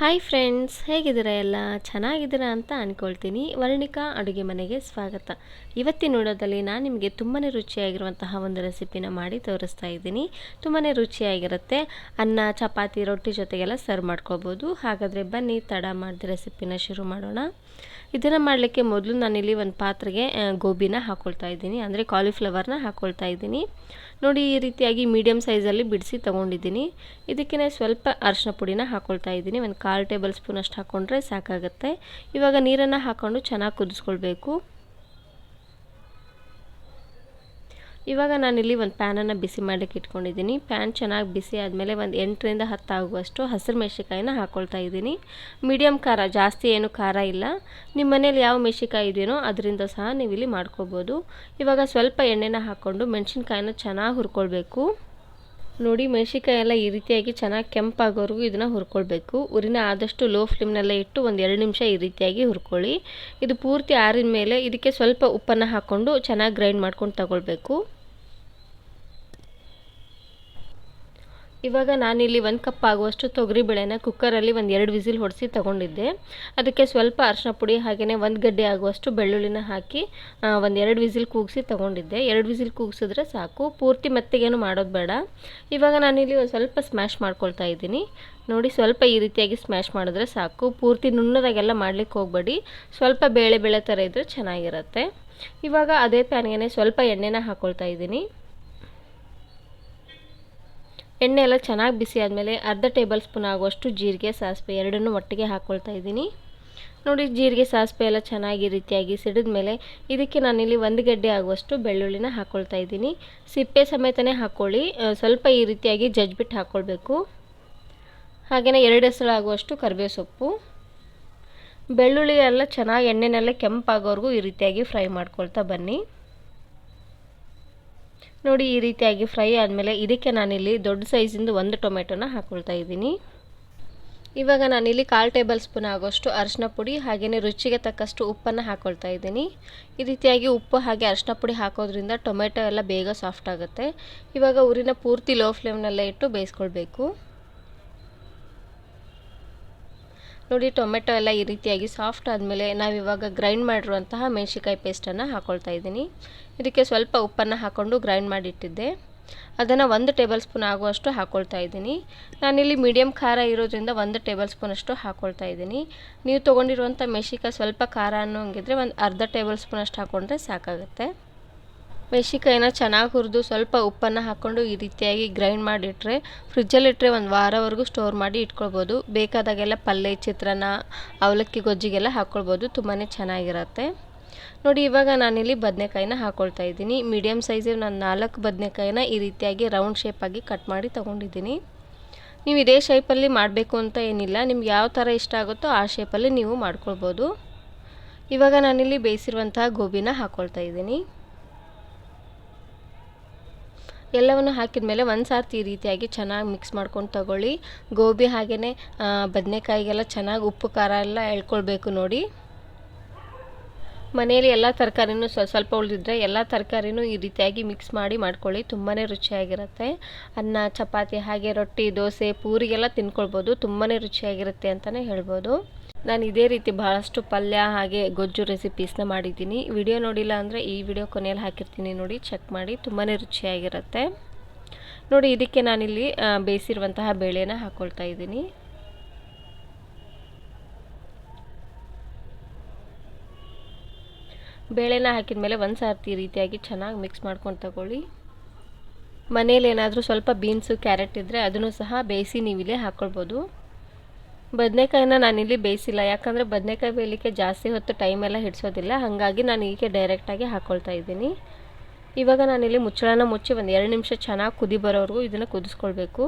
Hi friends ಹೇಗಿದ್ದೀರಾ ಎಲ್ಲ? ಚೆನ್ನಾಗಿದ್ದೀರಾ ಅಂತ ಅಂದ್ಕೊಳ್ತೀನಿ ವರ್ಣಿಕಾ ಅಡುಗೆ ಮನೆಗೆ ಸ್ವಾಗತ. ಇವತ್ತಿನ ನೋಡೋದಲ್ಲಿ ನಾನು ನಿಮಗೆ ತುಂಬಾ ರುಚಿಯಾಗಿರುವಂತಹ ಒಂದು ರೆಸಿಪಿನ ಮಾಡಿ ತೋರಿಸ್ತಾ ಇದ್ದೀನಿ. ತುಂಬಾ ರುಚಿಯಾಗಿರುತ್ತೆ. ಅನ್ನ, ಚಪಾತಿ, ರೊಟ್ಟಿ ಜೊತೆಗೆಲ್ಲ ಸರ್ವ್ ಮಾಡ್ಕೋಬೋದು. ಹಾಗಾದರೆ ಬನ್ನಿ, ತಡ ಮಾಡಿದ ರೆಸಿಪಿನ ಶುರು ಮಾಡೋಣ. ಇದನ್ನು ಮಾಡಲಿಕ್ಕೆ ಮೊದಲು ನಾನಿಲ್ಲಿ ಒಂದು ಪಾತ್ರೆಗೆ ಗೋಬಿನ ಹಾಕ್ಕೊಳ್ತಾ ಇದ್ದೀನಿ. ಅಂದರೆ ಕಾಲಿಫ್ಲವರ್ನ ಹಾಕ್ಕೊಳ್ತಾ ಇದ್ದೀನಿ. ನೋಡಿ ಈ ರೀತಿಯಾಗಿ ಮೀಡಿಯಮ್ ಸೈಜಲ್ಲಿ ಬಿಡಿಸಿ ತೊಗೊಂಡಿದ್ದೀನಿ. ಇದಕ್ಕೆ ಸ್ವಲ್ಪ ಅರಿಶಿನ ಪುಡಿನ ಹಾಕ್ಕೊಳ್ತಾ ಇದ್ದೀನಿ. ಒಂದು ಕಾಲು ಟೇಬಲ್ ಸ್ಪೂನ್ ಅಷ್ಟು ಹಾಕ್ಕೊಂಡ್ರೆ ಸಾಕಾಗುತ್ತೆ. ಇವಾಗ ನೀರನ್ನು ಹಾಕ್ಕೊಂಡು ಚೆನ್ನಾಗಿ ಕುದಿಸ್ಕೊಳ್ಬೇಕು. ಇವಾಗ ನಾನಿಲ್ಲಿ ಒಂದು ಪ್ಯಾನನ್ನು ಬಿಸಿ ಮಾಡಲಿಕ್ಕೆ ಇಟ್ಕೊಂಡಿದ್ದೀನಿ. ಪ್ಯಾನ್ ಚೆನ್ನಾಗಿ ಬಿಸಿ ಆದಮೇಲೆ ಒಂದು ಎಂಟರಿಂದ ಹತ್ತು ಆಗುವಷ್ಟು ಹಸಿರು ಮೆಣಸಿಕಾಯಿನ ಹಾಕ್ಕೊಳ್ತಾ ಇದ್ದೀನಿ. ಮೀಡಿಯಮ್ ಖಾರ, ಜಾಸ್ತಿ ಏನು ಖಾರ ಇಲ್ಲ. ನಿಮ್ಮ ಮನೇಲಿ ಯಾವ ಮೆಣಸಿಕಾಯಿ ಇದೆಯೋ ಅದರಿಂದ ಸಹ ನೀವು ಇಲ್ಲಿ ಮಾಡ್ಕೋಬೋದು. ಇವಾಗ ಸ್ವಲ್ಪ ಎಣ್ಣೆನ ಹಾಕ್ಕೊಂಡು ಮೆಣಸಿನ್ಕಾಯಿನ ಚೆನ್ನಾಗಿ ಹುರ್ಕೊಳ್ಬೇಕು. ನೋಡಿ ಮೆಣಸಿಕಾಯಿ ಎಲ್ಲ ಈ ರೀತಿಯಾಗಿ ಚೆನ್ನಾಗಿ ಕೆಂಪಾಗೋವರೆಗೂ ಇದನ್ನು ಹುರ್ಕೊಳ್ಬೇಕು. ಉರಿನ ಆದಷ್ಟು ಲೋ ಫ್ಲೇಮ್ನಲ್ಲೇ ಇಟ್ಟು ಒಂದು ಎರಡು ನಿಮಿಷ ಈ ರೀತಿಯಾಗಿ ಹುರ್ಕೊಳ್ಳಿ. ಇದು ಪೂರ್ತಿ ಆರಿದ ಮೇಲೆ ಇದಕ್ಕೆ ಸ್ವಲ್ಪ ಉಪ್ಪನ್ನು ಹಾಕ್ಕೊಂಡು ಚೆನ್ನಾಗಿ ಗ್ರೈಂಡ್ ಮಾಡ್ಕೊಂಡು ತಗೊಳ್ಬೇಕು. ಇವಾಗ ನಾನಿಲ್ಲಿ ಒಂದು ಕಪ್ ಆಗುವಷ್ಟು ತೊಗರಿಬೇಳೆನ ಕುಕ್ಕರಲ್ಲಿ ಒಂದು ಎರಡು ವಿಸಿಲ್ ಹೊಡೆಸಿ ತಗೊಂಡಿದ್ದೆ. ಅದಕ್ಕೆ ಸ್ವಲ್ಪ ಅರಿಶಿನ ಪುಡಿ ಹಾಗೆಯೇ ಒಂದು ಗಡ್ಡೆ ಆಗುವಷ್ಟು ಬೆಳ್ಳುಳ್ಳಿನ ಹಾಕಿ ಒಂದು ಎರಡು ವಿಸಿಲ್ ಕೂಗಿಸಿ ತಗೊಂಡಿದ್ದೆ. ಎರಡು ವಿಸಿಲ್ ಕೂಗಿಸಿದ್ರೆ ಸಾಕು. ಪೂರ್ತಿ ಮೆತ್ತಗೇನು ಮಾಡೋದು ಬೇಡ. ಇವಾಗ ನಾನಿಲ್ಲಿ ಒಂದು ಸ್ವಲ್ಪ ಸ್ಮ್ಯಾಶ್ ಮಾಡ್ಕೊಳ್ತಾ ಇದ್ದೀನಿ. ನೋಡಿ, ಸ್ವಲ್ಪ ಈ ರೀತಿಯಾಗಿ ಸ್ಮ್ಯಾಶ್ ಮಾಡಿದ್ರೆ ಸಾಕು. ಪೂರ್ತಿ ನುಣ್ಣದಾಗೆಲ್ಲ ಮಾಡ್ಲಿಕ್ಕೆ ಹೋಗಬೇಡಿ. ಸ್ವಲ್ಪ ಬೇಳೆ ಬೇಳೆ ಥರ ಇದ್ದರೆ ಚೆನ್ನಾಗಿರುತ್ತೆ. ಇವಾಗ ಅದೇ ಪ್ಯಾನ್ಗೆ ಸ್ವಲ್ಪ ಎಣ್ಣೆನ ಹಾಕ್ಕೊಳ್ತಾ ಇದ್ದೀನಿ. ಎಣ್ಣೆ ಎಲ್ಲ ಚೆನ್ನಾಗಿ ಬಿಸಿ ಆದಮೇಲೆ ಅರ್ಧ ಟೇಬಲ್ ಸ್ಪೂನ್ ಆಗುವಷ್ಟು ಜೀರಿಗೆ, ಸಾಸಿವೆ ಎರಡನ್ನೂ ಒಟ್ಟಿಗೆ ಹಾಕ್ಕೊಳ್ತಾ ಇದ್ದೀನಿ. ನೋಡಿ, ಜೀರಿಗೆ, ಸಾಸಿವೆ ಎಲ್ಲ ಚೆನ್ನಾಗಿ ರೀತಿಯಾಗಿ ಸಿಡಿದ ಮೇಲೆ ಇದಕ್ಕೆ ನಾನಿಲ್ಲಿ ಒಂದು ಗಡ್ಡೆ ಆಗುವಷ್ಟು ಬೆಳ್ಳುಳ್ಳಿನ ಹಾಕ್ಕೊಳ್ತಾ ಇದ್ದೀನಿ. ಸಿಪ್ಪೆ ಸಮೇತನೇ ಹಾಕ್ಕೊಳ್ಳಿ ಸ್ವಲ್ಪ ಈ ರೀತಿಯಾಗಿ ಜಜ್ಬಿಟ್ಟು ಹಾಕ್ಕೊಳ್ಬೇಕು ಹಾಗೆಯೇ ಎರಡು ಹೆಸರು ಆಗುವಷ್ಟು ಕರಿಬೇವು ಸೊಪ್ಪು. ಬೆಳ್ಳುಳ್ಳಿ ಎಲ್ಲ ಚೆನ್ನಾಗಿ ಎಣ್ಣೆನೆಲ್ಲ ಕೆಂಪಾಗೋವರೆಗೂ ಈ ರೀತಿಯಾಗಿ ಫ್ರೈ ಮಾಡ್ಕೊಳ್ತಾ ಬನ್ನಿ. ನೋಡಿ ಈ ರೀತಿಯಾಗಿ ಫ್ರೈ ಆದಮೇಲೆ ಇದಕ್ಕೆ ನಾನಿಲ್ಲಿ ದೊಡ್ಡ ಸೈಜಿಂದು ಒಂದು ಟೊಮೆಟೊನ ಹಾಕ್ಕೊಳ್ತಾ ಇದ್ದೀನಿ. ಇವಾಗ ನಾನಿಲ್ಲಿ ಕಾಲು ಟೇಬಲ್ ಸ್ಪೂನ್ ಆಗೋಷ್ಟು ಅರಿಶಿನ ಪುಡಿ ಹಾಗೆಯೇ ರುಚಿಗೆ ತಕ್ಕಷ್ಟು ಉಪ್ಪನ್ನು ಹಾಕ್ಕೊಳ್ತಾ ಇದ್ದೀನಿ. ಈ ರೀತಿಯಾಗಿ ಉಪ್ಪು ಹಾಗೆ ಅರಿಶಿನ ಪುಡಿ ಹಾಕೋದ್ರಿಂದ ಟೊಮೆಟೊ ಎಲ್ಲ ಬೇಗ ಸಾಫ್ಟ್ ಆಗುತ್ತೆ. ಇವಾಗ ಊರಿನ ಪೂರ್ತಿ ಲೋ ಫ್ಲೇಮ್ನಲ್ಲೇ ಇಟ್ಟು ಬೇಯಿಸ್ಕೊಳ್ಬೇಕು. ನೋಡಿ, ಟೊಮೆಟೊ ಎಲ್ಲ ಈ ರೀತಿಯಾಗಿ ಸಾಫ್ಟ್ ಆದಮೇಲೆ ನಾವಿವಾಗ ಗ್ರೈಂಡ್ ಮಾಡಿರುವಂತಹ ಮೆಣಸಿಕಾಯಿ ಪೇಸ್ಟನ್ನು ಹಾಕ್ಕೊಳ್ತಾ ಇದ್ದೀನಿ. ಇದಕ್ಕೆ ಸ್ವಲ್ಪ ಉಪ್ಪನ್ನು ಹಾಕ್ಕೊಂಡು ಗ್ರೈಂಡ್ ಮಾಡಿಟ್ಟಿದ್ದೆ. ಅದನ್ನು ಒಂದು ಟೇಬಲ್ ಸ್ಪೂನ್ ಆಗುವಷ್ಟು ಹಾಕ್ಕೊಳ್ತಾ ಇದ್ದೀನಿ. ನಾನಿಲ್ಲಿ ಮೀಡಿಯಮ್ ಖಾರ ಇರೋದ್ರಿಂದ ಒಂದು ಟೇಬಲ್ ಸ್ಪೂನಷ್ಟು ಹಾಕ್ಕೊಳ್ತಾ ಇದ್ದೀನಿ. ನೀವು ತೊಗೊಂಡಿರುವಂಥ ಮೆಣಸಿಕಾಯಿ ಸ್ವಲ್ಪ ಖಾರ ಅನ್ನೋ ಹಂಗಿದ್ರೆ ಒಂದು ಅರ್ಧ ಟೇಬಲ್ ಸ್ಪೂನಷ್ಟು ಹಾಕ್ಕೊಂಡ್ರೆ ಸಾಕಾಗುತ್ತೆ. ಮೆಣಸಿಕಾಯಿನ ಚೆನ್ನಾಗಿ ಹುರಿದು ಸ್ವಲ್ಪ ಉಪ್ಪನ್ನು ಹಾಕ್ಕೊಂಡು ಈ ರೀತಿಯಾಗಿ ಗ್ರೈಂಡ್ ಮಾಡಿಟ್ರೆ ಫ್ರಿಜ್ಜಲ್ಲಿಟ್ಟರೆ ಒಂದು ವಾರವರೆಗೂ ಸ್ಟೋರ್ ಮಾಡಿ ಇಟ್ಕೊಳ್ಬೋದು. ಬೇಕಾದಾಗೆಲ್ಲ ಪಲ್ಯ ಚಿತ್ರಾನ್ನ, ಅವಲಕ್ಕಿ, ಗೊಜ್ಜಿಗೆಲ್ಲ ಹಾಕ್ಕೊಳ್ಬೋದು ತುಂಬಾ ಚೆನ್ನಾಗಿರುತ್ತೆ. ನೋಡಿ, ಇವಾಗ ನಾನಿಲ್ಲಿ ಬದನೆಕಾಯಿನ ಹಾಕ್ಕೊಳ್ತಾ ಇದ್ದೀನಿ. ಮೀಡಿಯಮ್ ಸೈಜಿನ ನಾನು ನಾಲ್ಕು ಬದನೆಕಾಯಿನ ಈ ರೀತಿಯಾಗಿ ರೌಂಡ್ ಶೇಪಾಗಿ ಕಟ್ ಮಾಡಿ ತೊಗೊಂಡಿದ್ದೀನಿ. ನೀವು ಇದೇ ಶೇಪಲ್ಲಿ ಮಾಡಬೇಕು ಅಂತ ಏನಿಲ್ಲ. ನಿಮ್ಗೆ ಯಾವ ಥರ ಇಷ್ಟ ಆಗುತ್ತೋ ಆ ಶೇಪಲ್ಲಿ ನೀವು ಮಾಡ್ಕೊಳ್ಬೋದು. ಇವಾಗ ನಾನಿಲ್ಲಿ ಬೇಯಿಸಿರುವಂತಹ ಗೋಬಿನ ಹಾಕ್ಕೊಳ್ತಾ ಇದ್ದೀನಿ. ಎಲ್ಲವನ್ನು ಹಾಕಿದ ಮೇಲೆ ಒಂದು ಸಾರ್ತಿ ಈ ರೀತಿಯಾಗಿ ಚೆನ್ನಾಗಿ ಮಿಕ್ಸ್ ಮಾಡ್ಕೊಂಡು ತಗೊಳ್ಳಿ. ಗೋಬಿ ಹಾಗೆಯೇ ಬದನೆಕಾಯಿಗೆಲ್ಲ ಚೆನ್ನಾಗಿ ಉಪ್ಪು ಖಾರ ಎಲ್ಲ ಎಳ್ಕೊಳ್ಬೇಕು ನೋಡಿ. ಮನೆಯಲ್ಲಿ ಎಲ್ಲ ತರಕಾರಿನೂ ಸ್ವಲ್ಪ ಸ್ವಲ್ಪ ಉಳಿದಿದ್ರೆ ಎಲ್ಲ ತರಕಾರಿನೂ ಈ ರೀತಿಯಾಗಿ ಮಿಕ್ಸ್ ಮಾಡಿ ಮಾಡ್ಕೊಳ್ಳಿ. ತುಂಬಾ ರುಚಿಯಾಗಿರುತ್ತೆ. ಅನ್ನ, ಚಪಾತಿ ಹಾಗೆ ರೊಟ್ಟಿ, ದೋಸೆ, ಪೂರಿಗೆಲ್ಲ ತಿನ್ಕೊಳ್ಬೋದು. ತುಂಬಾ ರುಚಿಯಾಗಿರುತ್ತೆ ಅಂತಲೇ ಹೇಳ್ಬೋದು. ನಾನು ಇದೇ ರೀತಿ ಬಹಳಷ್ಟು ಪಲ್ಯ ಹಾಗೆ ಗೊಜ್ಜು ರೆಸಿಪೀಸ್ನ ಮಾಡಿದ್ದೀನಿ. ವಿಡಿಯೋ ನೋಡಿಲ್ಲ ಅಂದರೆ ಈ ವಿಡಿಯೋ ಕೊನೆಯಲ್ಲಿ ಹಾಕಿರ್ತೀನಿ ನೋಡಿ. ಚೆಕ್ ಮಾಡಿ. ತುಂಬಾ ರುಚಿಯಾಗಿರುತ್ತೆ. ನೋಡಿ, ಇದಕ್ಕೆ ನಾನಿಲ್ಲಿ ಬೇಯಿಸಿರುವಂತಹ ಬೇಳೆನ ಹಾಕ್ಕೊಳ್ತಾ ಇದ್ದೀನಿ. ಬೇಳೆನ ಹಾಕಿದ ಮೇಲೆ ಒಂದು ಸಾರ್ತಿ ರೀತಿಯಾಗಿ ಚೆನ್ನಾಗಿ ಮಿಕ್ಸ್ ಮಾಡ್ಕೊಂಡು ತಗೊಳ್ಳಿ. ಮನೇಲಿ ಏನಾದರೂ ಸ್ವಲ್ಪ ಬೀನ್ಸು ಕ್ಯಾರೆಟ್ ಇದ್ದರೆ ಅದನ್ನು ಸಹ ಬೇಯಿಸಿ ನೀವಿಲ್ಲೇ ಹಾಕ್ಕೊಳ್ಬೋದು ಬದನೆಕಾಯಿನ ನಾನಿಲ್ಲಿ ಬೇಯಿಸಿಲ್ಲ, ಯಾಕಂದರೆ ಬದನೆಕಾಯಿ ಬೇಯಲಿಕ್ಕೆ ಜಾಸ್ತಿ ಹೊತ್ತು ಟೈಮ್ ಎಲ್ಲ ಹಿಡಿಸೋದಿಲ್ಲ, ಹಾಗಾಗಿ ನಾನು ಹೀಗೆ ಡೈರೆಕ್ಟಾಗಿ ಹಾಕ್ಕೊಳ್ತಾ ಇದ್ದೀನಿ. ಇವಾಗ ನಾನಿಲ್ಲಿ ಮುಚ್ಚಳನ ಮುಚ್ಚಿ ಒಂದು ಎರಡು ನಿಮಿಷ ಚೆನ್ನಾಗಿ ಕುದಿ ಬರೋವರೆಗೂ ಇದನ್ನು ಕುದಿಸ್ಕೊಳ್ಬೇಕು.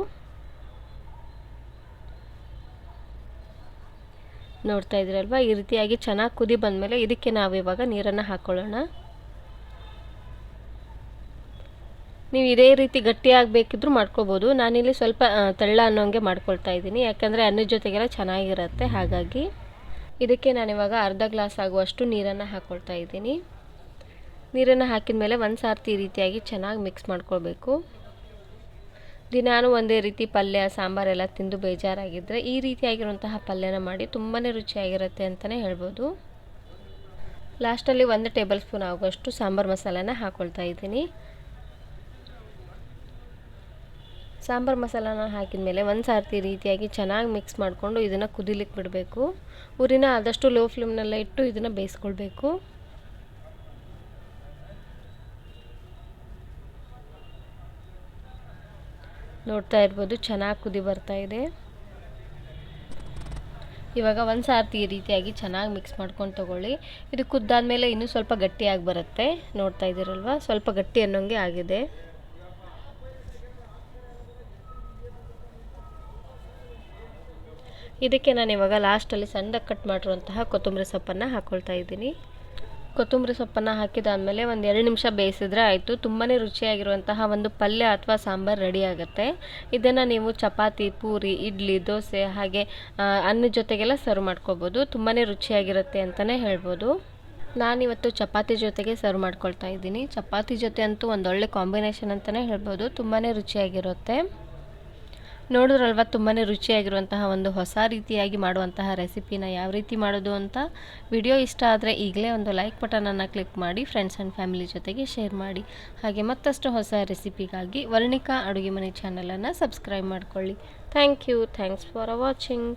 ನೋಡ್ತಾ ಇದ್ದೀರಲ್ವ ಈ ರೀತಿಯಾಗಿ ಚೆನ್ನಾಗಿ ಕುದಿ ಬಂದಮೇಲೆ ಇದಕ್ಕೆ ನಾವು ಇವಾಗ ನೀರನ್ನು ಹಾಕ್ಕೊಳ್ಳೋಣ ನೀವು ಇದೇ ರೀತಿ ಗಟ್ಟಿಯಾಗಬೇಕಿದ್ರೂ ಮಾಡ್ಕೋಬೋದು. ನಾನಿಲ್ಲಿ ಸ್ವಲ್ಪ ತೆಳ್ಳ ಅನ್ನೋಂಗೆ ಮಾಡ್ಕೊಳ್ತಾ ಇದ್ದೀನಿ. ಯಾಕಂದರೆ ಅನ್ನದ ಜೊತೆಗೆಲ್ಲ ಚೆನ್ನಾಗಿರುತ್ತೆ. ಹಾಗಾಗಿ ಇದಕ್ಕೆ ನಾನಿವಾಗ ಅರ್ಧ ಗ್ಲಾಸ್ ಆಗುವಷ್ಟು ನೀರನ್ನು ಹಾಕ್ಕೊಳ್ತಾ ಇದ್ದೀನಿ. ನೀರನ್ನು ಹಾಕಿದ ಮೇಲೆ ಒಂದು ಸಾರ್ತಿ ರೀತಿಯಾಗಿ ಚೆನ್ನಾಗಿ ಮಿಕ್ಸ್ ಮಾಡ್ಕೊಳ್ಬೇಕು. ದಿನಾನು ಒಂದೇ ರೀತಿ ಪಲ್ಯ ಸಾಂಬಾರೆಲ್ಲ ತಿಂದು ಬೇಜಾರಾಗಿದ್ದರೆ ಈ ರೀತಿಯಾಗಿರುವಂತಹ ಪಲ್ಯನ ಮಾಡಿ ತುಂಬಾ ರುಚಿಯಾಗಿರುತ್ತೆ ಅಂತಲೇ ಹೇಳ್ಬೋದು. ಲಾಸ್ಟಲ್ಲಿ ಒಂದು ಟೇಬಲ್ ಸ್ಪೂನ್ ಆಗುವಷ್ಟು ಸಾಂಬಾರು ಮಸಾಲಾನ ಹಾಕ್ಕೊಳ್ತಾ ಇದ್ದೀನಿ. ಸಾಂಬಾರು ಮಸಾಲನ ಹಾಕಿದ ಮೇಲೆ ಒಂದು ಸಾರ್ತಿ ರೀತಿಯಾಗಿ ಚೆನ್ನಾಗಿ ಮಿಕ್ಸ್ ಮಾಡಿಕೊಂಡು ಇದನ್ನು ಕುದಿಲಿಕ್ಕೆ ಬಿಡಬೇಕು. ಉರಿನ ಆದಷ್ಟು ಲೋ ಫ್ಲೇಮ್ನೆಲ್ಲ ಇಟ್ಟು ಇದನ್ನು ಬೇಯಿಸ್ಕೊಳ್ಬೇಕು. ನೋಡ್ತಾ ಇರ್ಬೋದು, ಚೆನ್ನಾಗಿ ಕುದಿ ಬರ್ತಾ ಇದೆ. ಇವಾಗ ಒಂದು ಸಾರ್ತಿ ಈ ರೀತಿಯಾಗಿ ಚೆನ್ನಾಗಿ ಮಿಕ್ಸ್ ಮಾಡ್ಕೊಂಡು ತೊಗೊಳ್ಳಿ. ಇದು ಕುದ್ದಾದ್ಮೇಲೆ ಇನ್ನೂ ಸ್ವಲ್ಪ ಗಟ್ಟಿಯಾಗಿ ಬರುತ್ತೆ. ನೋಡ್ತಾ ಇದ್ದೀರಲ್ವ? ಸ್ವಲ್ಪ ಗಟ್ಟಿ ಅನ್ನೋಂಗೆ ಆಗಿದೆ. ಇದಕ್ಕೆ ನಾನು ಇವಾಗ ಲಾಸ್ಟಲ್ಲಿ ಸಣ್ಣದಾಗಿ ಕಟ್ ಮಾಡಿರುವಂತಹ ಕೊತ್ತಂಬರಿ ಸೊಪ್ಪನ್ನು ಹಾಕ್ಕೊಳ್ತಾ ಇದ್ದೀನಿ. ಕೊತ್ತಂಬರಿ ಸೊಪ್ಪನ್ನು ಹಾಕಿದಾದಮೇಲೆ ಒಂದು ಎರಡು ನಿಮಿಷ ಬೇಯಿಸಿದ್ರೆ ಆಯಿತು. ತುಂಬಾ ರುಚಿಯಾಗಿರುವಂತಹ ಒಂದು ಪಲ್ಯ ಅಥವಾ ಸಾಂಬಾರು ರೆಡಿ ಆಗುತ್ತೆ. ಇದನ್ನು ನೀವು ಚಪಾತಿ, ಪೂರಿ, ಇಡ್ಲಿ, ದೋಸೆ ಹಾಗೆ ಅನ್ನದ ಜೊತೆಗೆಲ್ಲ ಸರ್ವ್ ಮಾಡ್ಕೋಬೋದು. ತುಂಬಾ ರುಚಿಯಾಗಿರುತ್ತೆ ಅಂತಲೇ ಹೇಳ್ಬೋದು. ನಾನಿವತ್ತು ಚಪಾತಿ ಜೊತೆಗೆ ಸರ್ವ್ ಮಾಡ್ಕೊಳ್ತಾ ಇದ್ದೀನಿ. ಚಪಾತಿ ಜೊತೆ ಅಂತೂ ಒಂದೊಳ್ಳೆ ಕಾಂಬಿನೇಷನ್ ಅಂತಲೇ ಹೇಳ್ಬೋದು. ತುಂಬಾ ರುಚಿಯಾಗಿರುತ್ತೆ. ನೋಡಿದ್ರಲ್ವ ತುಂಬಾ ರುಚಿಯಾಗಿರುವಂತಹ ಒಂದು ಹೊಸ ರೀತಿಯಾಗಿ ಮಾಡುವಂತಹ ರೆಸಿಪಿನ ಯಾವ ರೀತಿ ಮಾಡೋದು ಅಂತ. ವಿಡಿಯೋ ಇಷ್ಟ ಆದರೆ ಈಗಲೇ ಒಂದು ಲೈಕ್ ಬಟನನ್ನು ಕ್ಲಿಕ್ ಮಾಡಿ, ಫ್ರೆಂಡ್ಸ್ ಆ್ಯಂಡ್ ಫ್ಯಾಮಿಲಿ ಜೊತೆಗೆ ಶೇರ್ ಮಾಡಿ. ಹಾಗೆ ಮತ್ತಷ್ಟು ಹೊಸ ರೆಸಿಪಿಗಾಗಿ ವರ್ಣಿಕಾ ಅಡುಗೆ ಮನೆ ಚಾನಲನ್ನು ಸಬ್ಸ್ಕ್ರೈಬ್ ಮಾಡಿಕೊಳ್ಳಿ. Thank you. Thanks for watching.